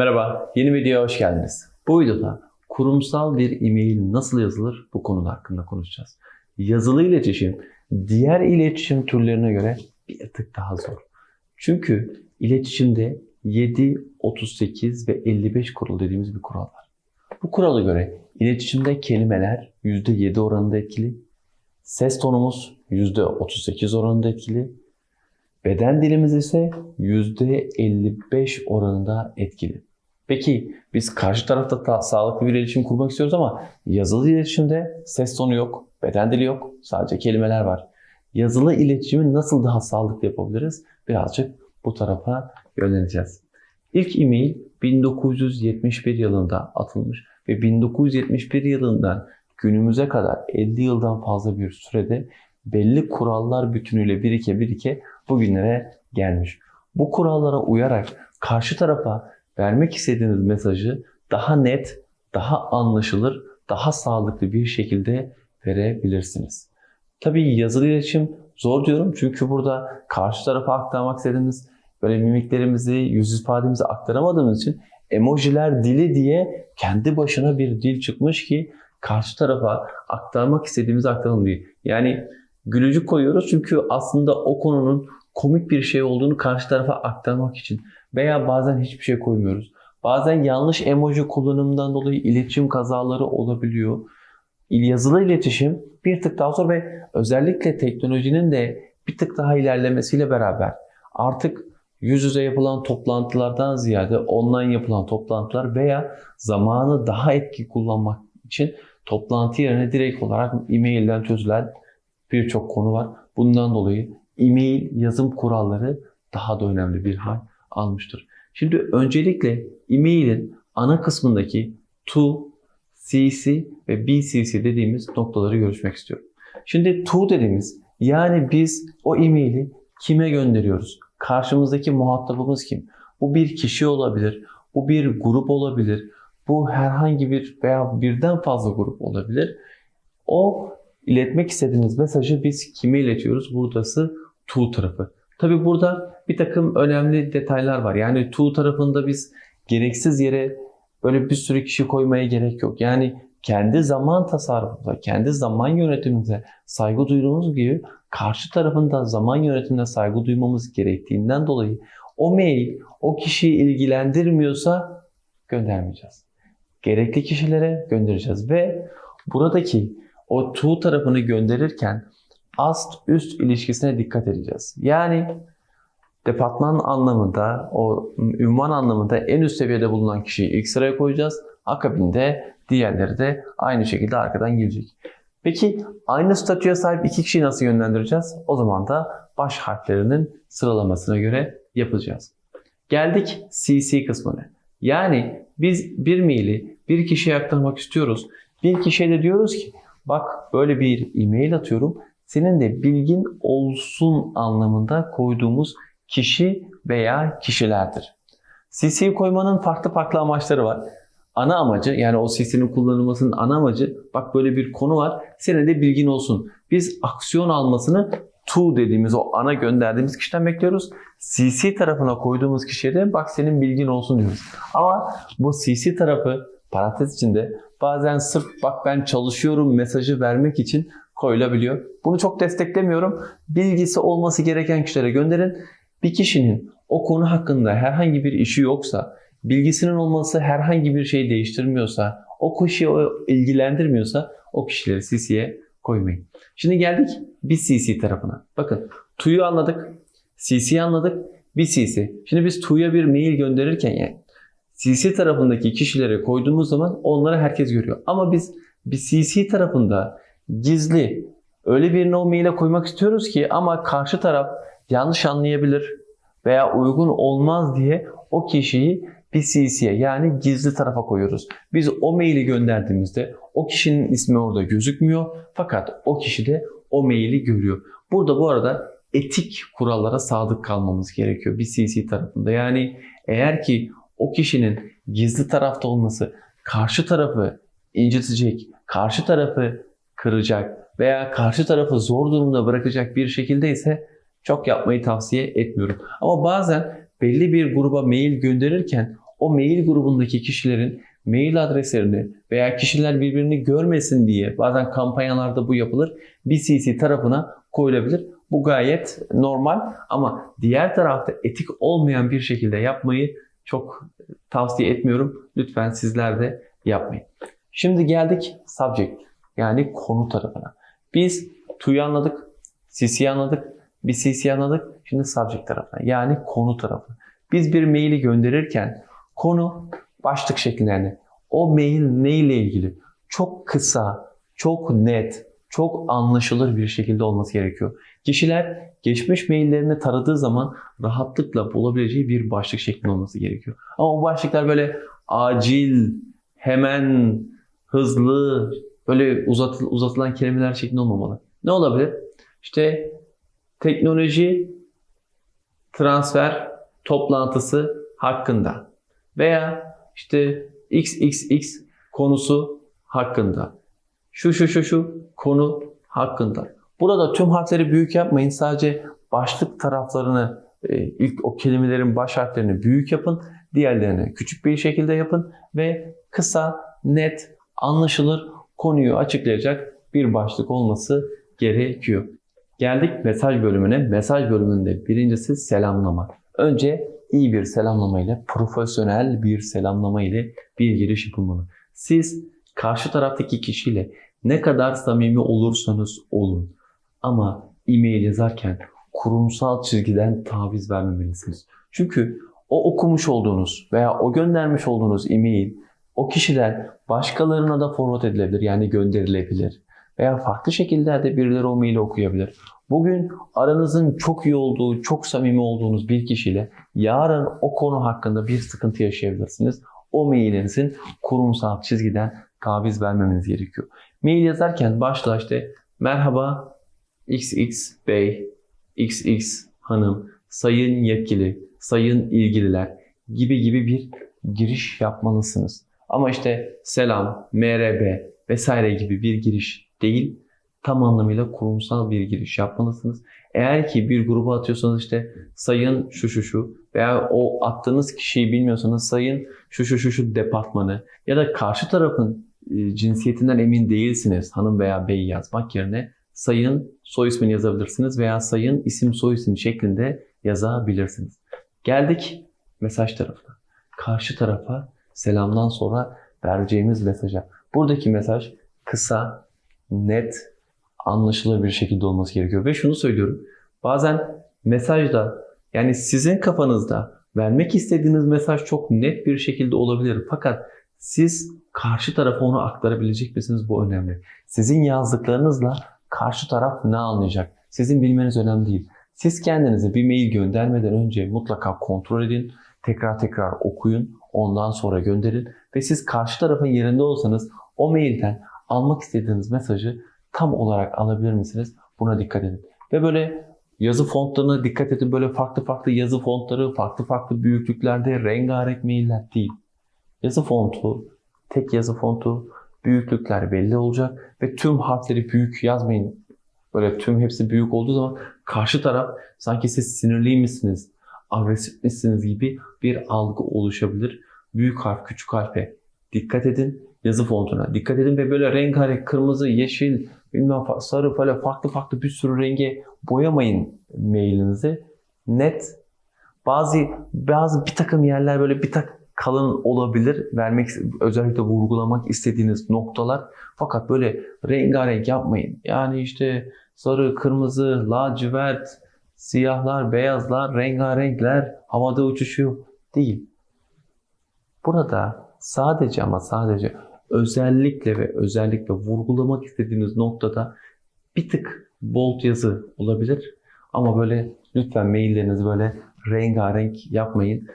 Merhaba, yeni videoya hoş geldiniz. Bu videoda kurumsal bir e-mail nasıl yazılır bu konu hakkında konuşacağız. Yazılı iletişim diğer iletişim türlerine göre bir tık daha zor. Çünkü iletişimde 7, 38 ve 55 kural dediğimiz bir kural var. Bu kurala göre iletişimde kelimeler %7 oranında etkili, ses tonumuz %38 oranında etkili, Beden dilimiz ise %55 oranında etkili. Peki biz karşı tarafta ta- sağlıklı bir iletişim kurmak istiyoruz ama yazılı iletişimde ses tonu yok, beden dili yok, sadece kelimeler var. Yazılı iletişimi nasıl daha sağlıklı yapabiliriz? Birazcık bu tarafa yöneleceğiz. İlk e-mail 1971 yılında atılmış ve 1971 yılından günümüze kadar 50 yıldan fazla bir sürede belli kurallar bütünüyle birike birike bugünlere gelmiş. Bu kurallara uyarak karşı tarafa vermek istediğiniz mesajı daha net, daha anlaşılır, daha sağlıklı bir şekilde verebilirsiniz. Tabii yazılı iletişim zor diyorum çünkü burada karşı tarafa aktarmak istediğimiz böyle mimiklerimizi, yüz ifademizi aktaramadığımız için emojiler dili diye kendi başına bir dil çıkmış ki karşı tarafa aktarmak istediğimizi aktaralım diye. Yani gülücük koyuyoruz çünkü aslında o konunun komik bir şey olduğunu karşı tarafa aktarmak için veya bazen hiçbir şey koymuyoruz. Bazen yanlış emoji kullanımından dolayı iletişim kazaları olabiliyor. Yazılı iletişim bir tık daha zor ve özellikle teknolojinin de bir tık daha ilerlemesiyle beraber artık yüz yüze yapılan toplantılardan ziyade online yapılan toplantılar veya zamanı daha etki kullanmak için toplantı yerine direkt olarak e-mailden çözülen birçok konu var. Bundan dolayı e-mail yazım kuralları daha da önemli bir hal almıştır. Şimdi öncelikle e-mailin ana kısmındaki to, cc ve bcc dediğimiz noktaları görüşmek istiyorum. Şimdi to dediğimiz yani biz o e-maili kime gönderiyoruz? Karşımızdaki muhatabımız kim? Bu bir kişi olabilir, bu bir grup olabilir, bu herhangi bir veya birden fazla grup olabilir. O iletmek istediğiniz mesajı biz kime iletiyoruz? Buradası to tarafı. Tabi burada bir takım önemli detaylar var. Yani to tarafında biz gereksiz yere böyle bir sürü kişi koymaya gerek yok. Yani kendi zaman tasarrufumuza, kendi zaman yönetimimize saygı duyduğumuz gibi karşı tarafında zaman yönetimine saygı duymamız gerektiğinden dolayı o mail o kişiyi ilgilendirmiyorsa göndermeyeceğiz. Gerekli kişilere göndereceğiz ve buradaki o to tarafını gönderirken ast üst ilişkisine dikkat edeceğiz. Yani departman anlamında, o ünvan anlamında en üst seviyede bulunan kişiyi ilk sıraya koyacağız. Akabinde diğerleri de aynı şekilde arkadan gelecek. Peki aynı statüye sahip iki kişiyi nasıl yönlendireceğiz? O zaman da baş harflerinin sıralamasına göre yapacağız. Geldik CC kısmına. Yani biz bir maili bir kişiye aktarmak istiyoruz. Bir kişiye de diyoruz ki bak böyle bir e-mail atıyorum. Senin de bilgin olsun anlamında koyduğumuz kişi veya kişilerdir. CC koymanın farklı farklı amaçları var. Ana amacı yani o CC'nin kullanılmasının ana amacı bak böyle bir konu var senin de bilgin olsun. Biz aksiyon almasını to dediğimiz o ana gönderdiğimiz kişiden bekliyoruz. CC tarafına koyduğumuz kişiye de bak senin bilgin olsun diyoruz. Ama bu CC tarafı parantez içinde bazen sırf bak ben çalışıyorum mesajı vermek için koyulabiliyor. Bunu çok desteklemiyorum. Bilgisi olması gereken kişilere gönderin. Bir kişinin o konu hakkında herhangi bir işi yoksa, bilgisinin olması herhangi bir şey değiştirmiyorsa, o kişiyi ilgilendirmiyorsa o kişileri CC'ye koymayın. Şimdi geldik bir CC tarafına. Bakın Tu'yu anladık, CC'yi anladık, bir CC. Şimdi biz Tu'ya bir mail gönderirken yani CC tarafındaki kişilere koyduğumuz zaman onları herkes görüyor. Ama biz bir CC tarafında gizli öyle birine o maile koymak istiyoruz ki ama karşı taraf yanlış anlayabilir veya uygun olmaz diye o kişiyi bir CC'ye yani gizli tarafa koyuyoruz. Biz o maili gönderdiğimizde o kişinin ismi orada gözükmüyor fakat o kişi de o maili görüyor. Burada bu arada etik kurallara sadık kalmamız gerekiyor bir CC tarafında. Yani eğer ki o kişinin gizli tarafta olması karşı tarafı incitecek, karşı tarafı kıracak veya karşı tarafı zor durumda bırakacak bir şekilde ise çok yapmayı tavsiye etmiyorum. Ama bazen belli bir gruba mail gönderirken o mail grubundaki kişilerin mail adreslerini veya kişiler birbirini görmesin diye bazen kampanyalarda bu yapılır. BCC tarafına koyulabilir. Bu gayet normal ama diğer tarafta etik olmayan bir şekilde yapmayı çok tavsiye etmiyorum. Lütfen sizler de yapmayın. Şimdi geldik subject yani konu tarafına. Biz to'yu anladık, CC'yi anladık, BCC'yi anladık. Şimdi subject tarafına yani konu tarafı. Biz bir maili gönderirken konu başlık şeklinde o mail ne ile ilgili çok kısa, çok net, çok anlaşılır bir şekilde olması gerekiyor. Kişiler geçmiş maillerini taradığı zaman rahatlıkla bulabileceği bir başlık şeklinde olması gerekiyor. Ama o başlıklar böyle acil, hemen, hızlı, böyle uzatı- uzatılan kelimeler şeklinde olmamalı. Ne olabilir? İşte teknoloji transfer toplantısı hakkında veya işte XXX konusu hakkında. Şu şu şu şu konu hakkında. Burada tüm harfleri büyük yapmayın. Sadece başlık taraflarını e, ilk o kelimelerin baş harflerini büyük yapın. Diğerlerini küçük bir şekilde yapın ve kısa, net, anlaşılır konuyu açıklayacak bir başlık olması gerekiyor. Geldik mesaj bölümüne. Mesaj bölümünde birincisi selamlama. Önce iyi bir selamlama ile, profesyonel bir selamlama ile bir giriş yapılmalı. Siz karşı taraftaki kişiyle ne kadar samimi olursanız olun ama e-mail yazarken kurumsal çizgiden taviz vermemelisiniz. Çünkü o okumuş olduğunuz veya o göndermiş olduğunuz e-mail o kişiden başkalarına da forward edilebilir yani gönderilebilir veya farklı şekillerde birileri o maili okuyabilir. Bugün aranızın çok iyi olduğu, çok samimi olduğunuz bir kişiyle yarın o konu hakkında bir sıkıntı yaşayabilirsiniz. O mailinizin kurumsal çizgiden taviz vermemeniz gerekiyor. Mail yazarken başta işte merhaba XX Bey, XX Hanım, Sayın Yetkili, Sayın ilgililer gibi gibi bir giriş yapmalısınız. Ama işte selam, MRB vesaire gibi bir giriş değil, tam anlamıyla kurumsal bir giriş yapmalısınız. Eğer ki bir gruba atıyorsanız işte sayın şu şu şu veya o attığınız kişiyi bilmiyorsanız sayın şu şu şu şu departmanı ya da karşı tarafın e, cinsiyetinden emin değilsiniz hanım veya bey yazmak yerine sayın soy ismini yazabilirsiniz veya sayın isim soy isim şeklinde yazabilirsiniz. Geldik mesaj tarafına. Karşı tarafa selamdan sonra vereceğimiz mesaja. Buradaki mesaj kısa, net, anlaşılır bir şekilde olması gerekiyor. Ve şunu söylüyorum. Bazen mesajda yani sizin kafanızda vermek istediğiniz mesaj çok net bir şekilde olabilir. Fakat siz karşı tarafa onu aktarabilecek misiniz? Bu önemli. Sizin yazdıklarınızla karşı taraf ne anlayacak? Sizin bilmeniz önemli değil. Siz kendinize bir mail göndermeden önce mutlaka kontrol edin. Tekrar tekrar okuyun. Ondan sonra gönderin. Ve siz karşı tarafın yerinde olsanız o mailden almak istediğiniz mesajı tam olarak alabilir misiniz? Buna dikkat edin. Ve böyle yazı fontlarına dikkat edin. Böyle farklı farklı yazı fontları, farklı farklı büyüklüklerde rengarenk mailler değil. Yazı fontu, tek yazı fontu, büyüklükler belli olacak ve tüm harfleri büyük yazmayın. Böyle tüm hepsi büyük olduğu zaman karşı taraf sanki siz sinirliymişsiniz, agresif misiniz gibi bir algı oluşabilir. Büyük harf, küçük harfe dikkat edin. Yazı fontuna dikkat edin ve böyle rengarenk kırmızı, yeşil, bilmem sarı falan farklı farklı bir sürü renge boyamayın mailinizi. Net. Bazı bazı bir takım yerler böyle bir tak kalın olabilir. Vermek özellikle vurgulamak istediğiniz noktalar. Fakat böyle rengarenk yapmayın. Yani işte sarı, kırmızı, lacivert, siyahlar, beyazlar, rengarenkler havada uçuşuyor değil. Burada sadece ama sadece özellikle ve özellikle vurgulamak istediğiniz noktada bir tık bold yazı olabilir. Ama böyle lütfen maillerinizi böyle rengarenk yapmayın.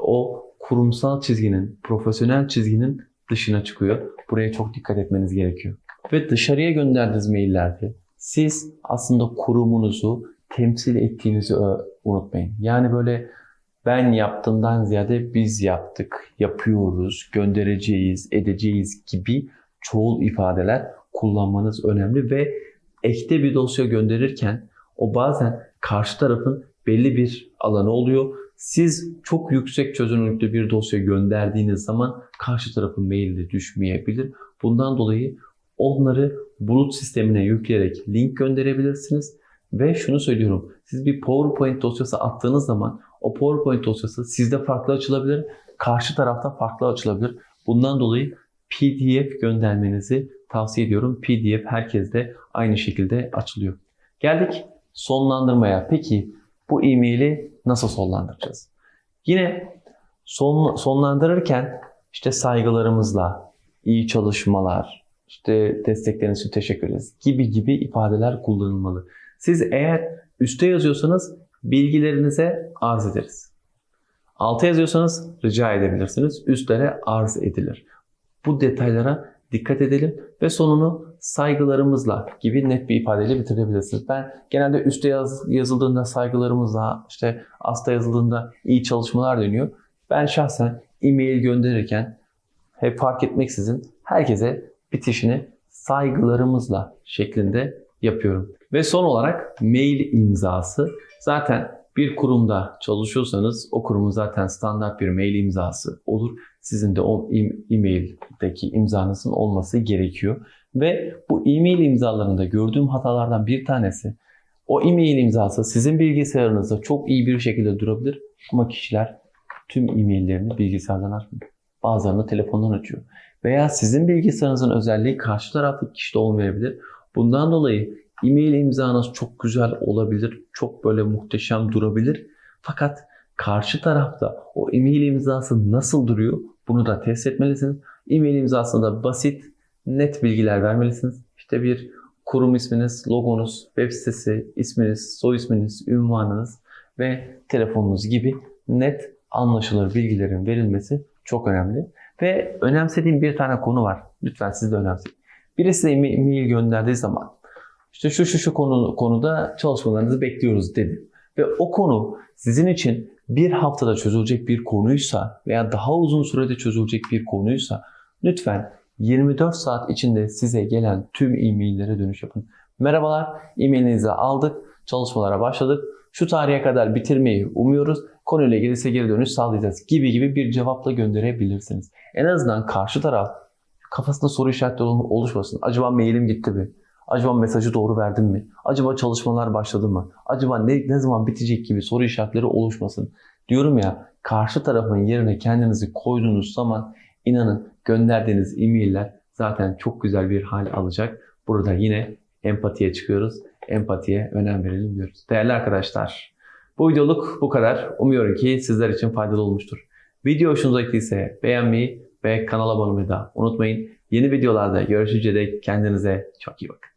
O kurumsal çizginin, profesyonel çizginin dışına çıkıyor. Buraya çok dikkat etmeniz gerekiyor. Ve dışarıya gönderdiğiniz maillerde siz aslında kurumunuzu temsil ettiğinizi unutmayın. Yani böyle ben yaptığımdan ziyade biz yaptık, yapıyoruz, göndereceğiz, edeceğiz gibi çoğul ifadeler kullanmanız önemli ve ekte bir dosya gönderirken o bazen karşı tarafın belli bir alanı oluyor. Siz çok yüksek çözünürlüklü bir dosya gönderdiğiniz zaman karşı tarafın maili düşmeyebilir. Bundan dolayı onları bulut sistemine yükleyerek link gönderebilirsiniz. Ve şunu söylüyorum. Siz bir PowerPoint dosyası attığınız zaman o PowerPoint dosyası sizde farklı açılabilir. Karşı tarafta farklı açılabilir. Bundan dolayı PDF göndermenizi tavsiye ediyorum. PDF herkeste aynı şekilde açılıyor. Geldik sonlandırmaya. Peki bu e-maili nasıl sonlandıracağız? Yine son, sonlandırırken işte saygılarımızla, iyi çalışmalar, işte destekleriniz için teşekkür ederiz gibi gibi ifadeler kullanılmalı. Siz eğer üste yazıyorsanız bilgilerinize arz ederiz. Alta yazıyorsanız rica edebilirsiniz. Üstlere arz edilir. Bu detaylara dikkat edelim ve sonunu saygılarımızla gibi net bir ifadeyle bitirebilirsiniz. Ben genelde üstte yaz, yazıldığında saygılarımızla, işte altta yazıldığında iyi çalışmalar deniyor. Ben şahsen e-mail gönderirken hep fark etmeksizin herkese bitişini saygılarımızla şeklinde yapıyorum. Ve son olarak mail imzası. Zaten bir kurumda çalışıyorsanız o kurumun zaten standart bir mail imzası olur. Sizin de o e-maildeki imzanızın olması gerekiyor. Ve bu e-mail imzalarında gördüğüm hatalardan bir tanesi o e-mail imzası sizin bilgisayarınızda çok iyi bir şekilde durabilir ama kişiler tüm e-maillerini bilgisayardan açmıyor. Bazılarını telefondan açıyor. Veya sizin bilgisayarınızın özelliği karşı taraftaki kişide olmayabilir. Bundan dolayı e-mail imzanız çok güzel olabilir, çok böyle muhteşem durabilir. Fakat karşı tarafta o e-mail imzası nasıl duruyor bunu da test etmelisiniz. E-mail imzasında basit, net bilgiler vermelisiniz. İşte bir kurum isminiz, logonuz, web sitesi, isminiz, soy isminiz, ünvanınız ve telefonunuz gibi net anlaşılır bilgilerin verilmesi çok önemli. Ve önemsediğim bir tane konu var. Lütfen siz de önemseyin. Birisi size e-mail gönderdiği zaman işte şu şu şu konu, konuda çalışmalarınızı bekliyoruz dedi. Ve o konu sizin için bir haftada çözülecek bir konuysa veya daha uzun sürede çözülecek bir konuysa lütfen 24 saat içinde size gelen tüm e-maillere dönüş yapın. Merhabalar, e-mailinizi aldık, çalışmalara başladık. Şu tarihe kadar bitirmeyi umuyoruz. Konuyla ilgili ise geri dönüş sağlayacağız gibi gibi bir cevapla gönderebilirsiniz. En azından karşı taraf kafasında soru işaretleri oluşmasın. Acaba mailim gitti mi? Acaba mesajı doğru verdim mi? Acaba çalışmalar başladı mı? Acaba ne, ne zaman bitecek gibi soru işaretleri oluşmasın. Diyorum ya karşı tarafın yerine kendinizi koyduğunuz zaman inanın gönderdiğiniz e-mailler zaten çok güzel bir hal alacak. Burada yine empatiye çıkıyoruz. Empatiye önem verelim diyoruz. Değerli arkadaşlar bu videoluk bu kadar. Umuyorum ki sizler için faydalı olmuştur. Video hoşunuza gittiyse beğenmeyi ve kanala abone olmayı da unutmayın. Yeni videolarda görüşünceye dek kendinize çok iyi bakın.